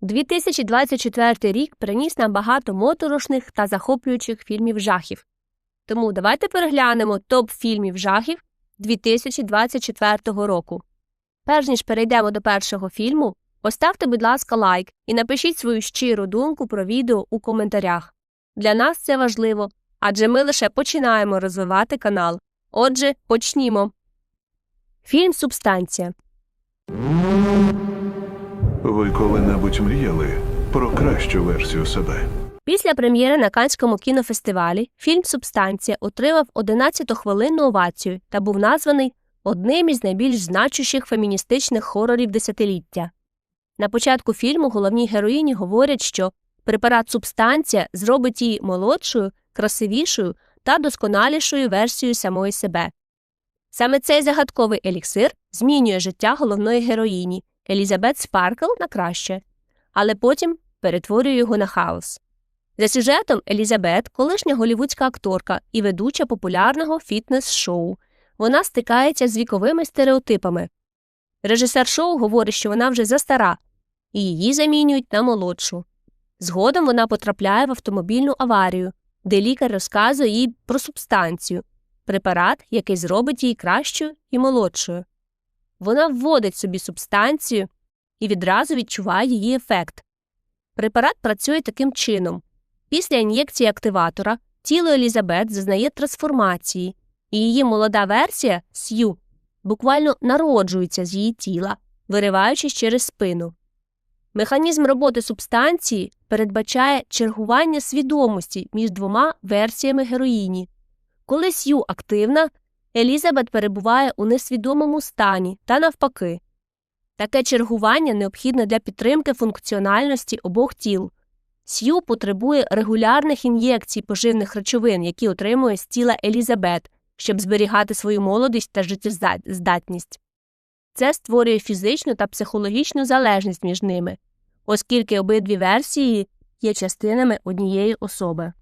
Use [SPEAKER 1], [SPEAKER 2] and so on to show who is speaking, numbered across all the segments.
[SPEAKER 1] 2024 рік приніс нам багато моторошних та захоплюючих фільмів жахів. Тому давайте переглянемо топ фільмів жахів 2024 року. Перш ніж перейдемо до першого фільму, поставте, будь ласка, лайк і напишіть свою щиру думку про відео у коментарях. Для нас це важливо, адже ми лише починаємо розвивати канал. Отже, почнімо. Фільм Субстанція.
[SPEAKER 2] Ви коли-небудь мріяли про кращу версію себе?
[SPEAKER 1] Після прем'єри на Канському кінофестивалі фільм Субстанція отримав 11-ту хвилинну овацію та був названий одним із найбільш значущих феміністичних хорорів десятиліття. На початку фільму головній героїні говорять, що препарат Субстанція зробить її молодшою, красивішою та досконалішою версією самої себе. Саме цей загадковий еліксир змінює життя головної героїні Елізабет Спаркл на краще, але потім перетворює його на хаос. За сюжетом Елізабет, колишня голівудська акторка і ведуча популярного фітнес-шоу. Вона стикається з віковими стереотипами. Режисер шоу говорить, що вона вже застара, і її замінюють на молодшу. Згодом вона потрапляє в автомобільну аварію, де лікар розказує їй про субстанцію препарат, який зробить її кращою і молодшою. Вона вводить собі субстанцію і відразу відчуває її ефект. Препарат працює таким чином. Після ін'єкції активатора тіло Елізабет зазнає трансформації, і її молода версія Сью буквально народжується з її тіла, вириваючись через спину. Механізм роботи субстанції передбачає чергування свідомості між двома версіями героїні. Коли Сью активна, Елізабет перебуває у несвідомому стані та навпаки. Таке чергування необхідне для підтримки функціональності обох тіл. Сью потребує регулярних ін'єкцій поживних речовин, які отримує з тіла Елізабет, щоб зберігати свою молодість та життєздатність. Це створює фізичну та психологічну залежність між ними, оскільки обидві версії є частинами однієї особи.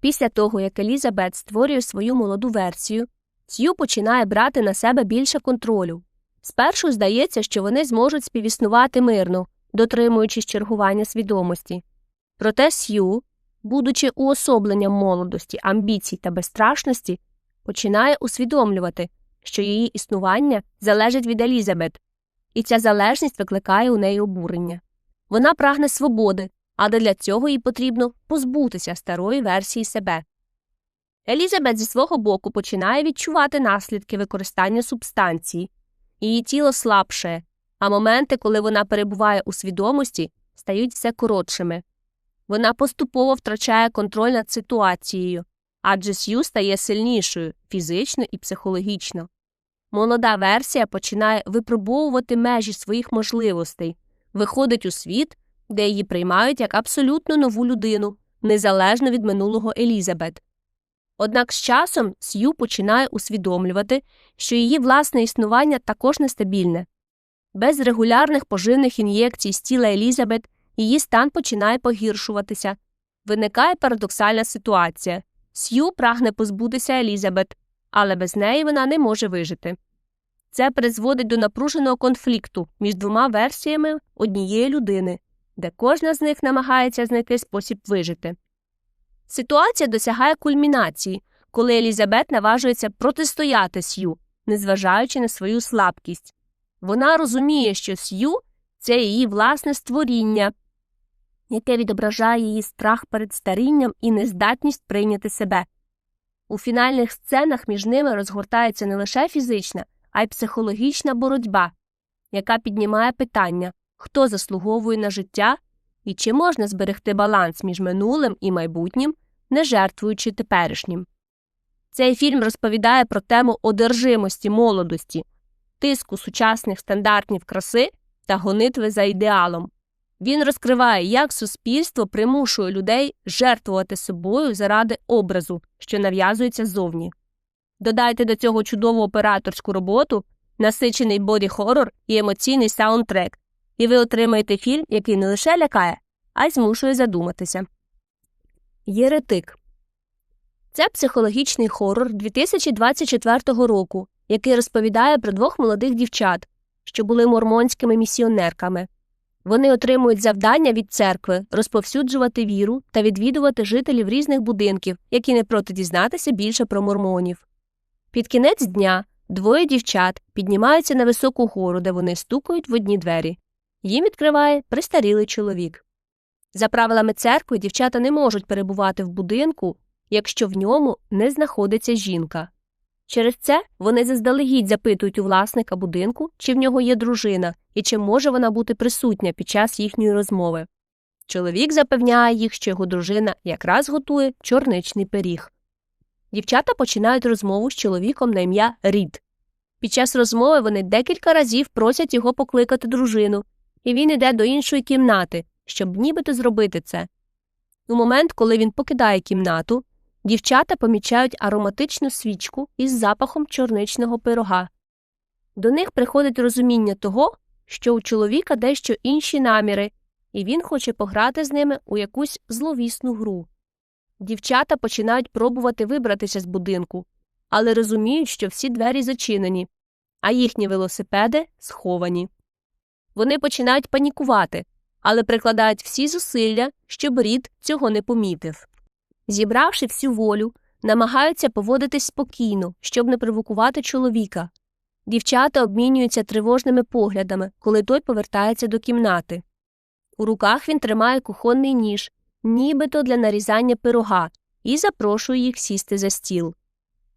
[SPEAKER 1] Після того, як Елізабет створює свою молоду версію, Сью починає брати на себе більше контролю. Спершу здається, що вони зможуть співіснувати мирно, дотримуючись чергування свідомості. Проте Сью, будучи уособленням молодості, амбіцій та безстрашності, починає усвідомлювати, що її існування залежить від Елізабет, і ця залежність викликає у неї обурення. Вона прагне свободи, але для цього їй потрібно позбутися старої версії себе. Елізабет зі свого боку починає відчувати наслідки використання субстанції, її тіло слабше, а моменти, коли вона перебуває у свідомості, стають все коротшими. Вона поступово втрачає контроль над ситуацією, адже Сью стає сильнішою фізично і психологічно. Молода версія починає випробовувати межі своїх можливостей, виходить у світ, де її приймають як абсолютно нову людину, незалежно від минулого Елізабет. Однак з часом Сью починає усвідомлювати, що її власне існування також нестабільне. Без регулярних поживних ін'єкцій з тіла Елізабет її стан починає погіршуватися. Виникає парадоксальна ситуація Сью прагне позбутися Елізабет, але без неї вона не може вижити. Це призводить до напруженого конфлікту між двома версіями однієї людини, де кожна з них намагається знайти спосіб вижити. Ситуація досягає кульмінації, коли Елізабет наважується протистояти Сью, незважаючи на свою слабкість. Вона розуміє, що Сью це її власне створіння, яке відображає її страх перед старінням і нездатність прийняти себе. У фінальних сценах між ними розгортається не лише фізична, а й психологічна боротьба, яка піднімає питання, хто заслуговує на життя і чи можна зберегти баланс між минулим і майбутнім, не жертвуючи теперішнім. Цей фільм розповідає про тему одержимості молодості, тиску сучасних стандартів краси та гонитви за ідеалом. Він розкриває, як суспільство примушує людей жертвувати собою заради образу, що нав'язується ззовні. Додайте до цього чудову операторську роботу, насичений боді-хорор і емоційний саундтрек, і ви отримаєте фільм, який не лише лякає, а й змушує задуматися. Єретик це психологічний хорор 2024 року, який розповідає про двох молодих дівчат, що були мормонськими місіонерками. Вони отримують завдання від церкви розповсюджувати віру та відвідувати жителів різних будинків, які не проти дізнатися більше про мормонів. Під кінець дня двоє дівчат піднімаються на високу гору, де вони стукають в одні двері. Їм відкриває престарілий чоловік. За правилами церкви дівчата не можуть перебувати в будинку, якщо в ньому не знаходиться жінка. Через це вони заздалегідь запитують у власника будинку, чи в нього є дружина і чи може вона бути присутня під час їхньої розмови. Чоловік запевняє їх, що його дружина якраз готує чорничний пиріг. Дівчата починають розмову з чоловіком на ім'я Рід. Під час розмови вони декілька разів просять його покликати дружину, і він іде до іншої кімнати, щоб нібито зробити це. У момент, коли він покидає кімнату, дівчата помічають ароматичну свічку із запахом чорничного пирога. До них приходить розуміння того, що у чоловіка дещо інші наміри, і він хоче пограти з ними у якусь зловісну гру. Дівчата починають пробувати вибратися з будинку, але розуміють, що всі двері зачинені, а їхні велосипеди сховані. Вони починають панікувати, але прикладають всі зусилля, щоб рід цього не помітив. Зібравши всю волю, намагаються поводитись спокійно, щоб не провокувати чоловіка. Дівчата обмінюються тривожними поглядами, коли той повертається до кімнати. У руках він тримає кухонний ніж, нібито для нарізання пирога, і запрошує їх сісти за стіл.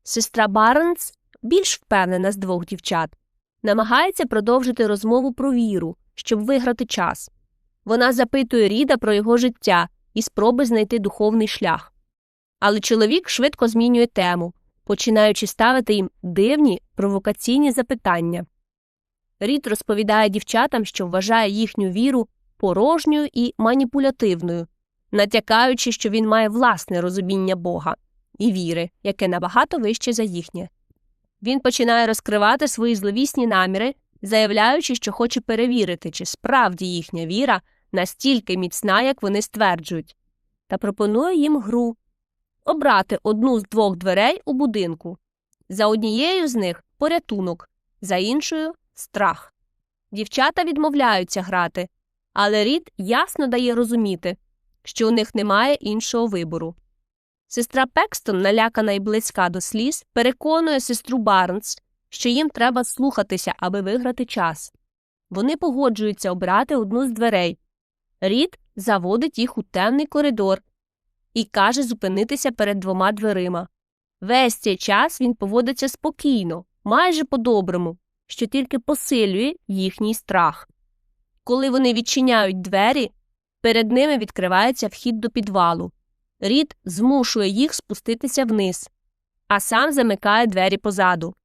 [SPEAKER 1] Сестра Барнс, більш впевнена з двох дівчат, намагається продовжити розмову про віру, щоб виграти час. Вона запитує Ріда про його життя і спроби знайти духовний шлях. Але чоловік швидко змінює тему, починаючи ставити їм дивні провокаційні запитання. Рід розповідає дівчатам, що вважає їхню віру порожньою і маніпулятивною, натякаючи, що він має власне розуміння Бога і віри, яке набагато вище за їхнє. Він починає розкривати свої зловісні наміри, заявляючи, що хоче перевірити, чи справді їхня віра настільки міцна, як вони стверджують, та пропонує їм гру обрати одну з двох дверей у будинку. За однією з них порятунок, за іншою страх. Дівчата відмовляються грати, але Рід ясно дає розуміти, що у них немає іншого вибору. Сестра Пекстон, налякана і близька до сліз, переконує сестру Барнс, що їм треба слухатися, аби виграти час. Вони погоджуються обрати одну з дверей. Рід заводить їх у темний коридор і каже зупинитися перед двома дверима. Весь цей час він поводиться спокійно, майже по-доброму, що тільки посилює їхній страх. Коли вони відчиняють двері, перед ними відкривається вхід до підвалу. Рід змушує їх спуститися вниз, а сам замикає двері позаду.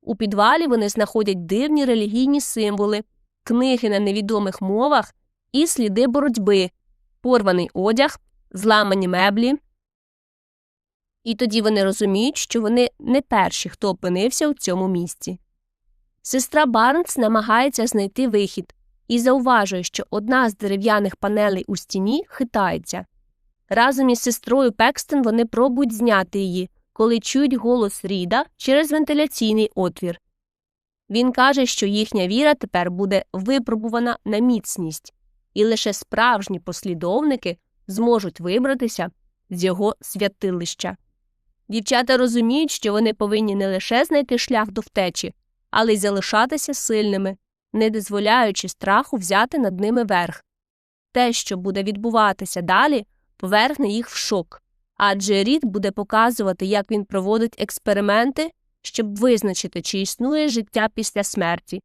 [SPEAKER 1] У підвалі вони знаходять дивні релігійні символи, книги на невідомих мовах і сліди боротьби, порваний одяг, зламані меблі. І тоді вони розуміють, що вони не перші, хто опинився у цьому місці. Сестра Барнс намагається знайти вихід і зауважує, що одна з дерев'яних панелей у стіні хитається. Разом із сестрою Пекстон вони пробують зняти її, коли чують голос Ріда через вентиляційний отвір. Він каже, що їхня віра тепер буде випробувана на міцність, і лише справжні послідовники зможуть вибратися з його святилища. Дівчата розуміють, що вони повинні не лише знайти шлях до втечі, але й залишатися сильними, не дозволяючи страху взяти над ними верх. Те, що буде відбуватися далі, поверхне їх в шок, адже Рід буде показувати, як він проводить експерименти, щоб визначити, чи існує життя після смерті,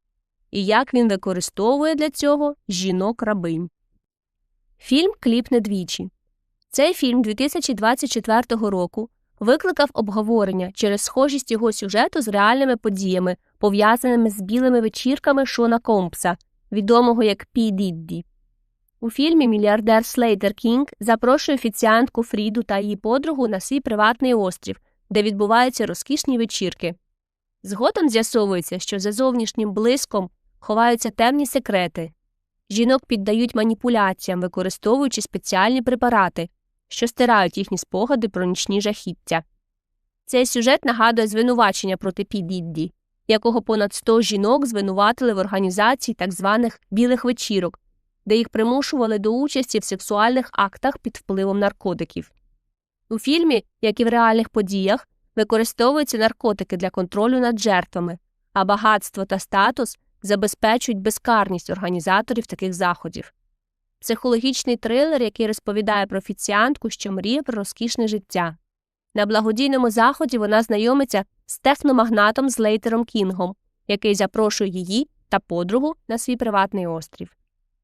[SPEAKER 1] і як він використовує для цього жінок рабинь. Фільм кліпне двічі. Цей фільм 2024 року викликав обговорення через схожість його сюжету з реальними подіями, пов'язаними з білими вечірками Шона Компса, відомого як Пі Дідді. У фільмі мільярдер Слейтер Кінг запрошує офіціантку Фріду та її подругу на свій приватний острів, де відбуваються розкішні вечірки. Згодом з'ясовується, що за зовнішнім блиском ховаються темні секрети. Жінок піддають маніпуляціям, використовуючи спеціальні препарати, що стирають їхні спогади про нічні жахіття. Цей сюжет нагадує звинувачення проти Підідді, якого понад 100 жінок звинуватили в організації так званих білих вечірок, де їх примушували до участі в сексуальних актах під впливом наркотиків. У фільмі, як і в реальних подіях, використовуються наркотики для контролю над жертвами, а багатство та статус забезпечують безкарність організаторів таких заходів. Психологічний трилер, який розповідає про офіціантку, що мріє про розкішне життя. На благодійному заході вона знайомиться з техномагнатом Злейтером Кінгом, який запрошує її та подругу на свій приватний острів.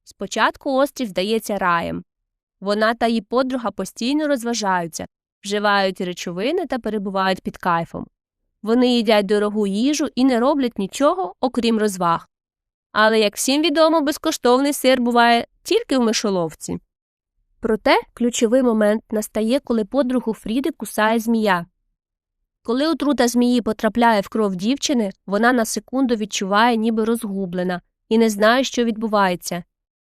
[SPEAKER 1] Спочатку острів здається раєм. Вона та її подруга постійно розважаються, вживають речовини та перебувають під кайфом. Вони їдять дорогу їжу і не роблять нічого, окрім розваг. Але, як всім відомо, безкоштовний сир буває тільки в мишоловці. Проте ключовий момент настає, коли подругу Фріди кусає змія. Коли отрута змії потрапляє в кров дівчини, вона на секунду відчуває, ніби розгублена, і не знає, що відбувається.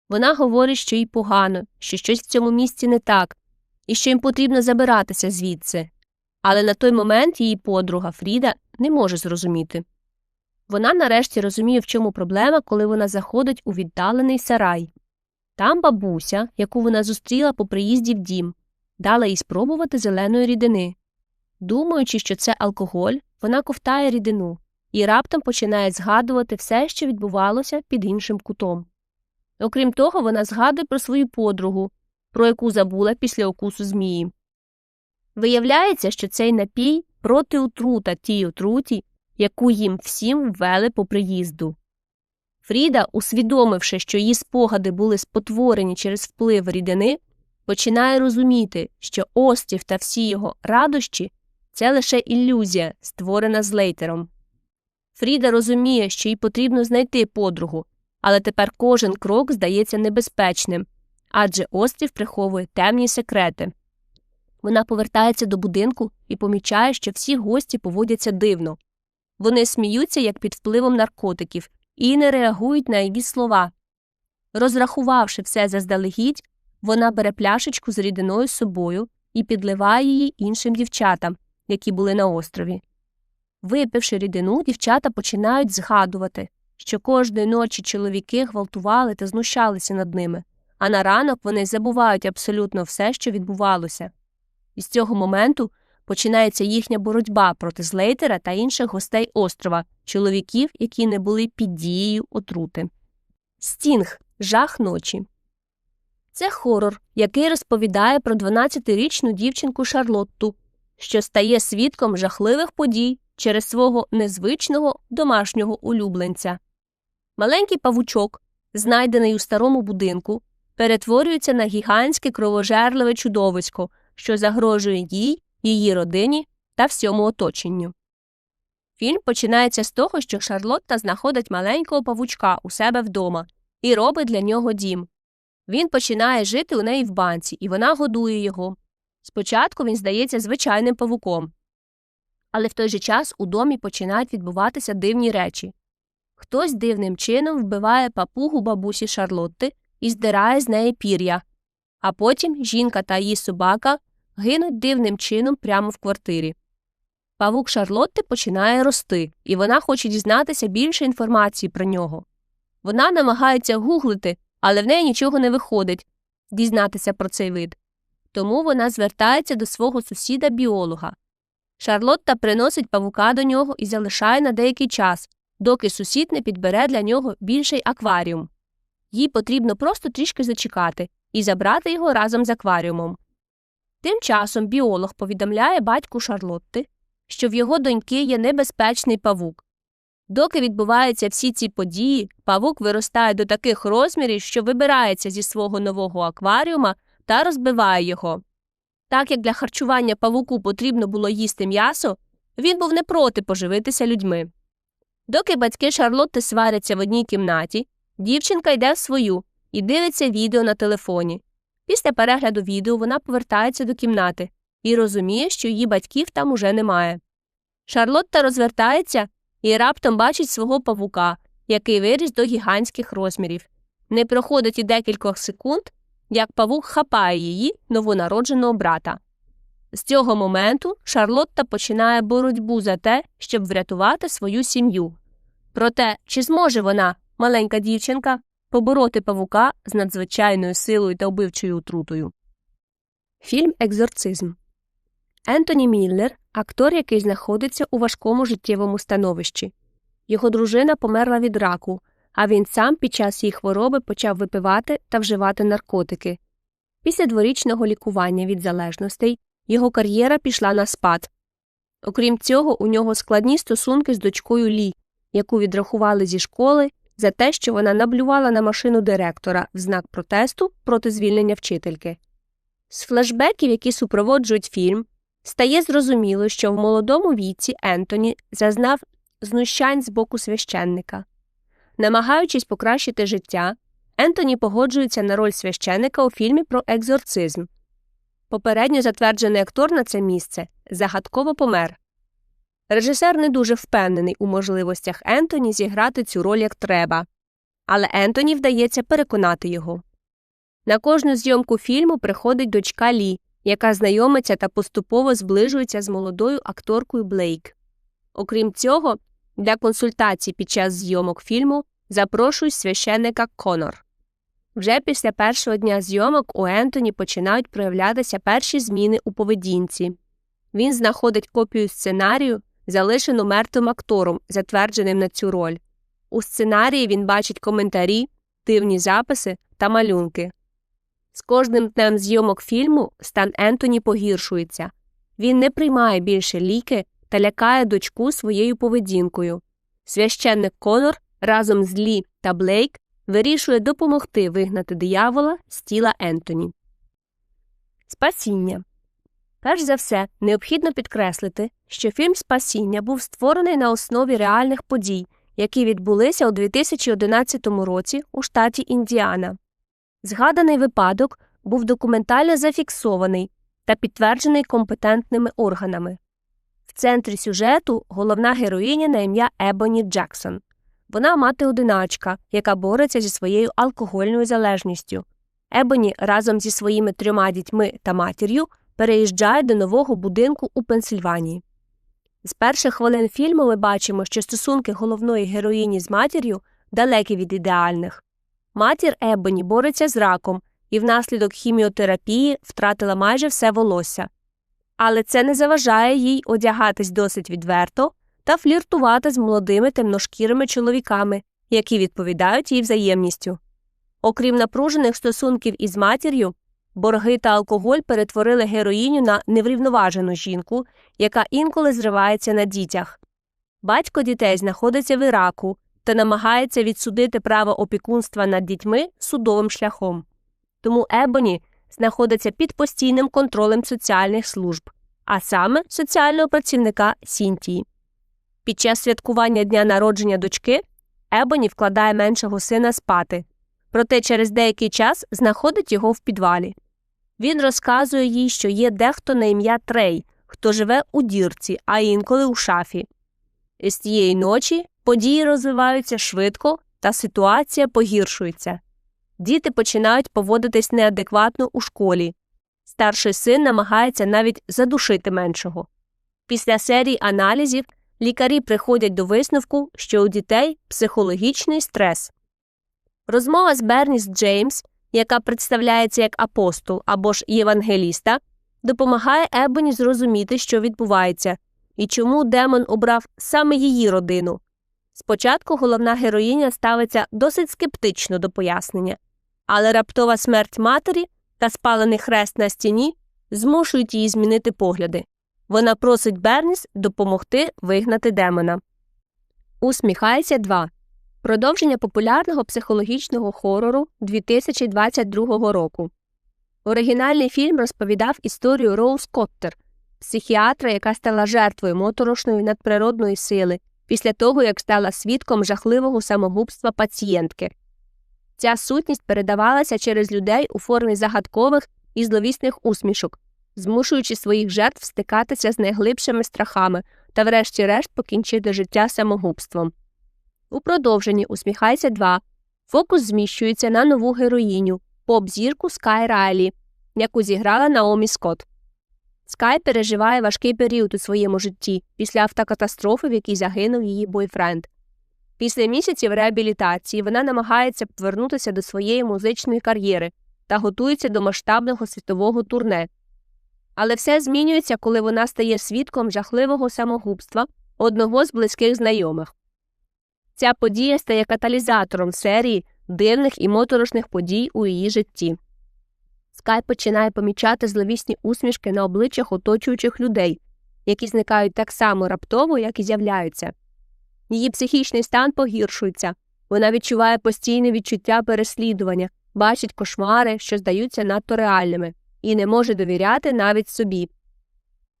[SPEAKER 1] Вона говорить, що їй погано, що щось в цьому місці не так, і що їм потрібно забиратися звідси. Але на той момент її подруга Фріда не може зрозуміти. Вона нарешті розуміє, в чому проблема, коли вона заходить у віддалений сарай. Там бабуся, яку вона зустріла по приїзді в дім, дала їй спробувати зеленої рідини. Думаючи, що це алкоголь, вона ковтає рідину і раптом починає згадувати все, що відбувалося під іншим кутом. Окрім того, вона згадує про свою подругу, про яку забула після укусу змії. Виявляється, що цей напій протиотрута тій отруті, яку їм всім ввели по приїзду. Фріда, усвідомивши, що її спогади були спотворені через вплив рідини, починає розуміти, що острів та всі його радощі це лише ілюзія, створена злейтером. Фріда розуміє, що їй потрібно знайти подругу, але тепер кожен крок здається небезпечним, адже острів приховує темні секрети. Вона повертається до будинку і помічає, що всі гості поводяться дивно. Вони сміються, як під впливом наркотиків, і не реагують на її слова. Розрахувавши все заздалегідь, вона бере пляшечку з рідиною собою і підливає її іншим дівчатам, які були на острові. Випивши рідину, дівчата починають згадувати, що кожної ночі чоловіки гвалтували та знущалися над ними, а на ранок вони забувають абсолютно все, що відбувалося. І з цього моменту починається їхня боротьба проти Злейтера та інших гостей острова, чоловіків, які не були під дією отрути. Стінг жах ночі. Це хорор, який розповідає про 12-річну дівчинку Шарлотту, що стає свідком жахливих подій через свого незвичного домашнього улюбленця. Маленький павучок, знайдений у старому будинку, перетворюється на гігантське кровожерливе чудовисько, що загрожує їй, її родині та всьому оточенню. Фільм починається з того, що Шарлотта знаходить маленького павучка у себе вдома і робить для нього дім. Він починає жити у неї в банці, і вона годує його. Спочатку він здається звичайним павуком. Але в той же час у домі починають відбуватися дивні речі. Хтось дивним чином вбиває папугу бабусі Шарлотти і здирає з неї пір'я, а потім жінка та її собака гинуть дивним чином прямо в квартирі. Павук Шарлотти починає рости, і вона хоче дізнатися більше інформації про нього. Вона намагається гуглити, але в неї нічого не виходить дізнатися про цей вид. Тому вона звертається до свого сусіда біолога. Шарлотта приносить павука до нього і залишає на деякий час, доки сусід не підбере для нього більший акваріум. Їй потрібно просто трішки зачекати і забрати його разом з акваріумом. Тим часом біолог повідомляє батьку Шарлотти, що в його доньки є небезпечний павук. Доки відбуваються всі ці події, павук виростає до таких розмірів, що вибирається зі свого нового акваріума та розбиває його. Так як для харчування павуку потрібно було їсти м'ясо, він був не проти поживитися людьми. Доки батьки Шарлотти сваряться в одній кімнаті, дівчинка йде в свою і дивиться відео на телефоні. Після перегляду відео вона повертається до кімнати і розуміє, що її батьків там уже немає. Шарлотта розвертається і раптом бачить свого павука, який виріс до гігантських розмірів. Не проходить і декількох секунд, як павук хапає її новонародженого брата. З цього моменту Шарлотта починає боротьбу за те, щоб врятувати свою сім'ю. Проте, чи зможе вона, маленька дівчинка, побороти павука з надзвичайною силою та вбивчою отрутою. Фільм Екзорцизм Ентоні Міллер актор, який знаходиться у важкому життєвому становищі. Його дружина померла від раку, а він сам під час її хвороби почав випивати та вживати наркотики. Після дворічного лікування від залежностей його кар'єра пішла на спад. Окрім цього, у нього складні стосунки з дочкою Лі, яку відрахували зі школи за те, що вона наблювала на машину директора в знак протесту проти звільнення вчительки. З флешбеків, які супроводжують фільм, стає зрозуміло, що в молодому віці Ентоні зазнав знущань з боку священника. Намагаючись покращити життя, Ентоні погоджується на роль священика у фільмі про екзорцизм. Попередньо затверджений актор на це місце загадково помер. Режисер не дуже впевнений у можливостях Ентоні зіграти цю роль як треба, але Ентоні вдається переконати його. На кожну зйомку фільму приходить дочка Лі, яка знайомиться та поступово зближується з молодою акторкою Блейк. Окрім цього, для консультацій під час зйомок фільму запрошують священника Конор. Вже після першого дня зйомок у Ентоні починають проявлятися перші зміни у поведінці. Він знаходить копію сценарію, залишену мертвим актором, затвердженим на цю роль. У сценарії він бачить коментарі, дивні записи та малюнки. З кожним днем зйомок фільму стан Ентоні погіршується. Він не приймає більше ліки та лякає дочку своєю поведінкою. Священник Конор разом з Лі та Блейк вирішує допомогти вигнати диявола з тіла Ентоні. Спасіння Перш за все, необхідно підкреслити, що фільм Спасіння був створений на основі реальних подій, які відбулися у 2011 році у штаті Індіана. Згаданий випадок був документально зафіксований та підтверджений компетентними органами. В центрі сюжету головна героїня на ім'я Ебоні Джексон. Вона мати одиначка, яка бореться зі своєю алкогольною залежністю. Ебоні разом зі своїми трьома дітьми та матір'ю переїжджає до нового будинку у Пенсильванії. З перших хвилин фільму ми бачимо, що стосунки головної героїні з матір'ю далекі від ідеальних. Матір Ебоні бореться з раком і внаслідок хіміотерапії втратила майже все волосся. Але це не заважає їй одягатись досить відверто та фліртувати з молодими темношкірими чоловіками, які відповідають їй взаємністю. Окрім напружених стосунків із матір'ю, борги та алкоголь перетворили героїню на неврівноважену жінку, яка інколи зривається на дітях. Батько дітей знаходиться в Іраку та намагається відсудити право опікунства над дітьми судовим шляхом. Тому Ебоні знаходиться під постійним контролем соціальних служб, а саме соціального працівника Сінтії. Під час святкування дня народження дочки Ебоні вкладає меншого сина спати, проте через деякий час знаходить його в підвалі. Він розказує їй, що є дехто на ім'я Трей, хто живе у дірці, а інколи у шафі. І з тієї ночі події розвиваються швидко, та ситуація погіршується. Діти починають поводитись неадекватно у школі. Старший син намагається навіть задушити меншого. Після серії аналізів лікарі приходять до висновку, що у дітей психологічний стрес. Розмова з Берніс Джеймс, яка представляється як апостол або ж євангеліста, допомагає Ебоні зрозуміти, що відбувається, і чому демон обрав саме її родину. Спочатку головна героїня ставиться досить скептично до пояснення, але раптова смерть матері та спалений хрест на стіні змушують її змінити погляди. Вона просить Берніс допомогти вигнати демона. Усміхайся 2. Продовження популярного психологічного хорору 2022 року. Оригінальний фільм розповідав історію Роуз Коттер, психіатра, яка стала жертвою моторошної надприродної сили після того, як стала свідком жахливого самогубства пацієнтки. Ця сутність передавалася через людей у формі загадкових і зловісних усмішок, змушуючи своїх жертв стикатися з найглибшими страхами та, врешті-решт, покінчити життя самогубством. У продовженні Усміхайся 2 фокус зміщується на нову героїню поп зірку Скай Райлі, яку зіграла Наомі Скотт. Скай переживає важкий період у своєму житті після автокатастрофи, в якій загинув її бойфренд. Після місяців реабілітації вона намагається повернутися до своєї музичної кар'єри та готується до масштабного світового турне. Але все змінюється, коли вона стає свідком жахливого самогубства одного з близьких знайомих. Ця подія стає каталізатором серії дивних і моторошних подій у її житті. Скай починає помічати зловісні усмішки на обличчях оточуючих людей, які зникають так само раптово, як і з'являються. Її психічний стан погіршується, вона відчуває постійне відчуття переслідування, бачить кошмари, що здаються надто реальними, і не може довіряти навіть собі.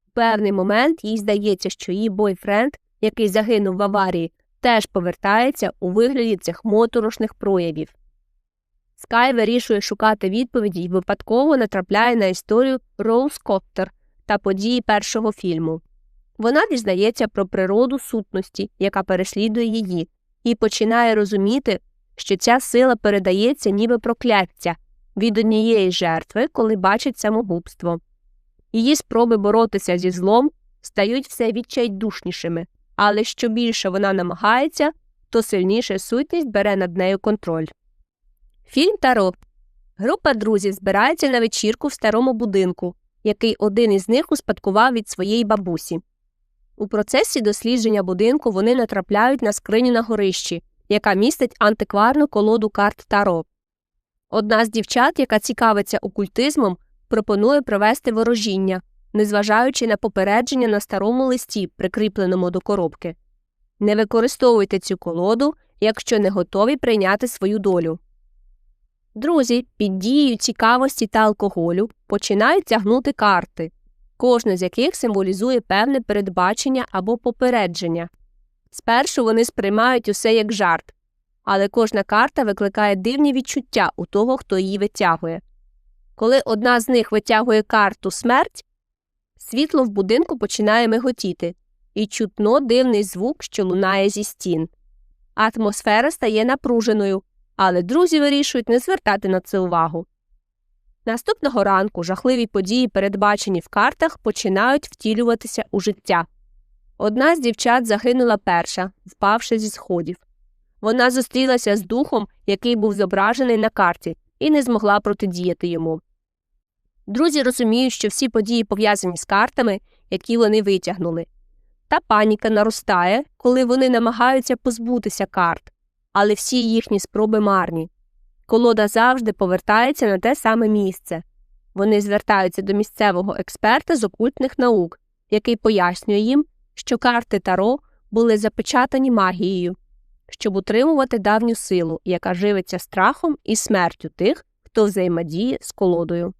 [SPEAKER 1] В певний момент їй здається, що її бойфренд, який загинув в аварії, теж повертається у вигляді цих моторошних проявів. Скай вирішує шукати відповіді і випадково натрапляє на історію Роуз Коптер та події першого фільму. Вона дізнається про природу сутності, яка переслідує її, і починає розуміти, що ця сила передається ніби прокляття від однієї жертви, коли бачить самогубство. Її спроби боротися зі злом стають все відчайдушнішими, але що більше вона намагається, то сильніше сутність бере над нею контроль. Фільм Таро Група друзів збирається на вечірку в старому будинку, який один із них успадкував від своєї бабусі. У процесі дослідження будинку вони натрапляють на скриню на горищі, яка містить антикварну колоду карт Таро. Одна з дівчат, яка цікавиться окультизмом, пропонує провести ворожіння, незважаючи на попередження на старому листі, прикріпленому до коробки. Не використовуйте цю колоду, якщо не готові прийняти свою долю. Друзі під дією цікавості та алкоголю починають тягнути карти, кожна з яких символізує певне передбачення або попередження. Спершу вони сприймають усе як жарт, але кожна карта викликає дивні відчуття у того, хто її витягує. Коли одна з них витягує карту смерть, світло в будинку починає миготіти, і чутно дивний звук, що лунає зі стін. Атмосфера стає напруженою, але друзі вирішують не звертати на це увагу. Наступного ранку жахливі події, передбачені в картах, починають втілюватися у життя. Одна з дівчат загинула перша, впавши зі сходів. Вона зустрілася з духом, який був зображений на карті, і не змогла протидіяти йому. Друзі розуміють, що всі події пов'язані з картами, які вони витягнули. Та паніка наростає, коли вони намагаються позбутися карт, але всі їхні спроби марні. Колода завжди повертається на те саме місце. Вони звертаються до місцевого експерта з окультних наук, який пояснює їм, що карти Таро були запечатані магією, щоб утримувати давню силу, яка живиться страхом і смертю тих, хто взаємодіє з колодою.